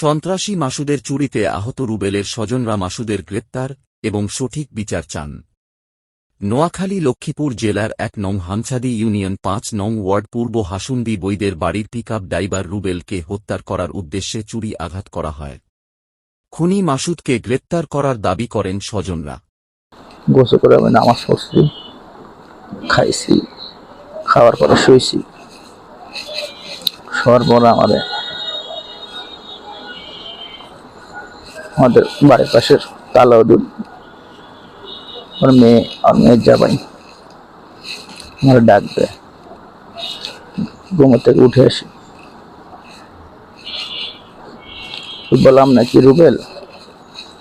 সন্ত্রাসী মাসুদের চুরিতে আহত রুবেলের স্বজনরা মাসুদের গ্রেপ্তার এবং সঠিক বিচার চান। নোয়াখালী লক্ষ্মীপুর জেলার এক নং হানছাদি ইউনিয়ন পাঁচ নং ওয়ার্ড পূর্ব হাসুন্দি বৈদের বাড়ির পিকআপ ড্রাইভার রুবেলকে হত্যার করার উদ্দেশ্যে চুরি আঘাত করা হয়। খুনি মাসুদকে গ্রেপ্তার করার দাবি করেন স্বজনরা। গোসল করে আমি নামাজ পড়ছি, খাইছি, খাওয়ার পরে শুয়েছি শোয়ার পর আমাদের আমাদের বাড়ির পাশের কালো দুধ। ওর মেয়ে আর মেয়ের যাবাই আমার ডাকবে ঘুমো থেকে উঠে আসি। বললাম নাকি রুবেল?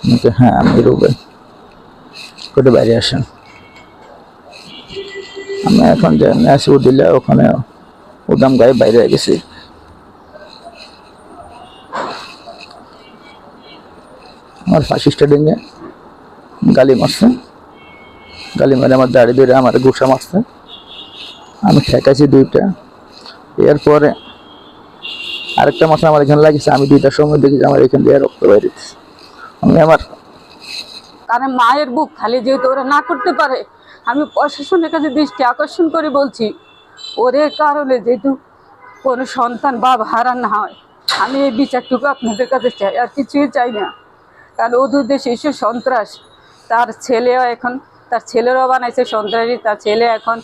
আমাকে হ্যাঁ আমি রুবেল। করে বাইরে আসেন। আমি এখন যে আসি দিলে ওখানে উদাম গায়ে বাইরে গেছি। আমার ফাঁসি স্টাডিংয়ে গালি মারছে। গালি মারে আমার দাড়ি ধরে আমার গুসা মারছে। আমি ঠেকাইছি দুইটা। এরপরে আরেকটা মাসে আমার এখানে লাগিয়েছে, আমি দুইটার সময় দেখি আমার এখান দিয়ে রক্ত বাইরে আমি আমার কারণ মায়ের বুক খালি যেহেতু ওরা না করতে পারে, আমি প্রশাসনের কাছে দৃষ্টি আকর্ষণ করে বলছি, ওদের কারণে যেহেতু কোনো সন্তান বাপ হারান না হয়, আমি এই বিচারটুকু আপনাদের কাছে চাই, আর কিছুই চাই না। কারণ দেশে এসে সন্ত্রাস। তার ছেলেও এখন, তার ছেলেরও বানাইছে সন্ত্রাসী, তার ছেলে এখন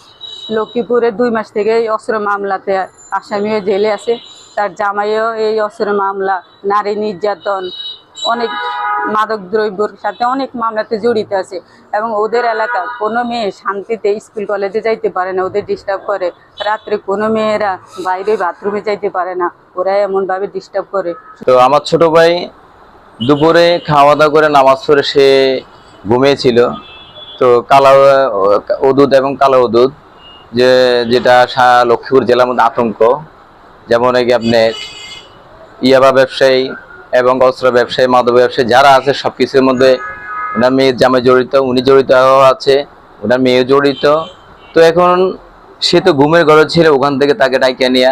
লক্ষ্মীপুরে দুই মাস থেকে এই অস্ত্র মামলাতে আসামি হয়ে জেলে আছে। তার জামাইও এই অস্ত্র মামলা, নারী নির্যাতন, অনেক মাদক দ্রব্যর সাথে অনেক মামলাতে জড়িত আছে এবং ওদের এলাকা কোনো মেয়ে শান্তিতে স্কুল কলেজে যাইতে পারে না, ওদের ডিস্টার্ব করে। রাত্রে কোনো মেয়েরা বাইরে বাথরুমে যাইতে পারে না, ওরা এমনভাবে ডিস্টার্ব করে। তো আমার ছোট ভাই দুপুরে খাওয়া দাওয়া করে নামাজ পড়ে সে ঘুমিয়েছিল। তো কালা ওদুদ এবং কালো ওদুদ যে যেটা লক্ষ্মীপুর জেলার মধ্যে আতঙ্ক, যেমন এই আপনার ইয়াবা ব্যবসায়ী এবং অস্ত্র ব্যবসায়ী, মাদক ব্যবসায়ী যারা আছে সব কিছুর মধ্যে ওনার মেয়ের জামে জড়িত, উনি জড়িত আছে, ওনার মেয়ে জড়িত। তো এখন সে তো ঘুমের ঘরে ছিল ওখান থেকে তাকে ডাইকে নিয়ে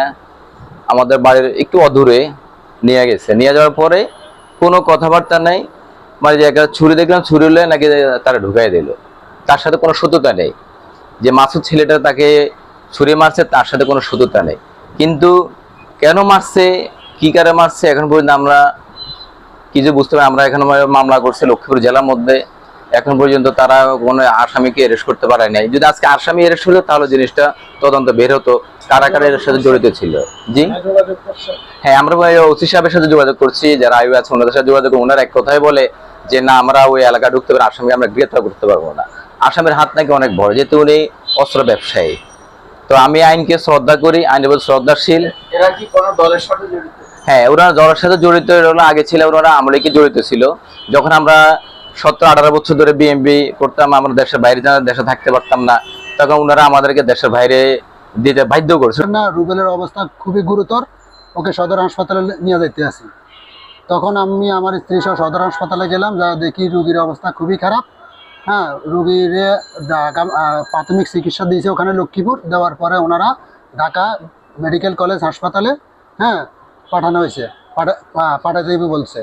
আমাদের বাড়ির একটু অদূরে নিয়ে গেছে। নিয়ে যাওয়ার পরে কোনো কথাবার্তা নাই। মানে যে একটা ছুরি দেখলাম, ছুরি হলে নাকি তারা ঢুকাই দিল। তার সাথে কোনো সত্যতা নেই। যে মাসুদ ছেলেটা তাকে ছুরি মারছে, তার সাথে কোনো সত্যতা নেই। কিন্তু কেন মারছে, কি কারে মারছে, এখন পর্যন্ত আমরা কিছু বুঝতে পারি আমরা এখানে মামলা করছি লক্ষ্মীপুর জেলার মধ্যে। এখন পর্যন্ত তারা কোনো আসামিকে অ্যারেস্ট করতে পারে নাই। যদি আজকে আসামি অ্যারেস্ট হলো তাহলে জিনিসটা তদন্ত বের হতো কারা কারা এর সাথে জড়িত ছিল। জি? হ্যাঁ আমরা ওসি সাহেবের সাথে যোগাযোগ করছি যারা আয়ু আছে ওনাদের সাথে যোগাযোগ ওনারা এক কথাই বলে যে না আমরা ওই এলাকা ঢুকতে পারি আসামি আমরা গ্রেপ্তার করতে পারব না। আসামের হাত নাকি অনেক বড় যেহেতু উনি অস্ত্র ব্যবসায়ী। তো আমি আইনকে শ্রদ্ধা করি আইনের প্রতি শ্রদ্ধাশীল। এরা কি কোনো দলের সাথে জড়িত? হ্যাঁ ওরা জ্বরের সাথে জড়িত হলো আগে ছিল ওরা আমলিকে জড়িত ছিল। যখন আমরা সতেরো আঠারো বছর ধরে বিএমবি করতাম, আমরা দেশের বাইরে দেশে থাকতে পারতাম না, তখন ওনারা আমাদেরকে দেশের বাইরে দিতে বাধ্য করছে না, রুবেলের অবস্থা খুবই গুরুতর। ওকে সদর হাসপাতালে নিয়ে যেতে আসি। তখন আমি আমার স্ত্রী সহ সদর হাসপাতালে গেলাম, যা দেখি রুগীর অবস্থা খুবই খারাপ। হ্যাঁ রুগীর ঢাকা প্রাথমিক চিকিৎসা দিয়েছে ওখানে লক্ষ্মীপুর। দেওয়ার পরে ওনারা ঢাকা মেডিকেল কলেজ হাসপাতালে হ্যাঁ পাঠানো হয়েছে। পাঠা পাঠাতে বলছে।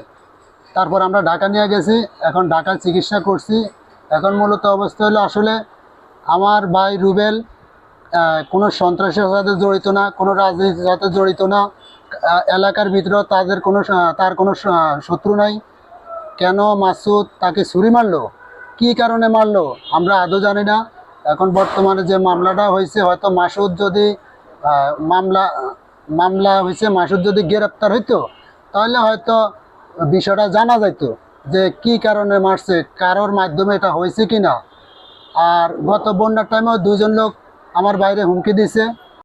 তারপর আমরা ঢাকা নিয়ে গেছি, এখন ঢাকায় চিকিৎসা করছি। এখন মূলত অবস্থা হলো আসলে আমার ভাই রুবেল কোনো সন্ত্রাসের সাথে জড়িত না, কোনো রাজনীতির সাথে জড়িত না। এলাকার ভিতরে তাদের কোনো তার কোনো শত্রু নাই। কেন মাসুদ তাকে ছুরি মারলো? কি কারণে মারলো? আমরা আদৌ জানি না। এখন বর্তমানে যে মামলাটা হয়েছে, হয়তো মাসুদ যদি মামলা মামলা হয়েছে, মাসুদ যদি গ্রেপ্তার হইতো, তাহলে হয়তো বিষয়টা জানা যাইতো যে কি কারণে মারছে, কারোর মাধ্যমে এটা হয়েছে কি না আর গত বন্যার টাইমেও দুজন লোক আমার বাইরে হুমকি দিছে।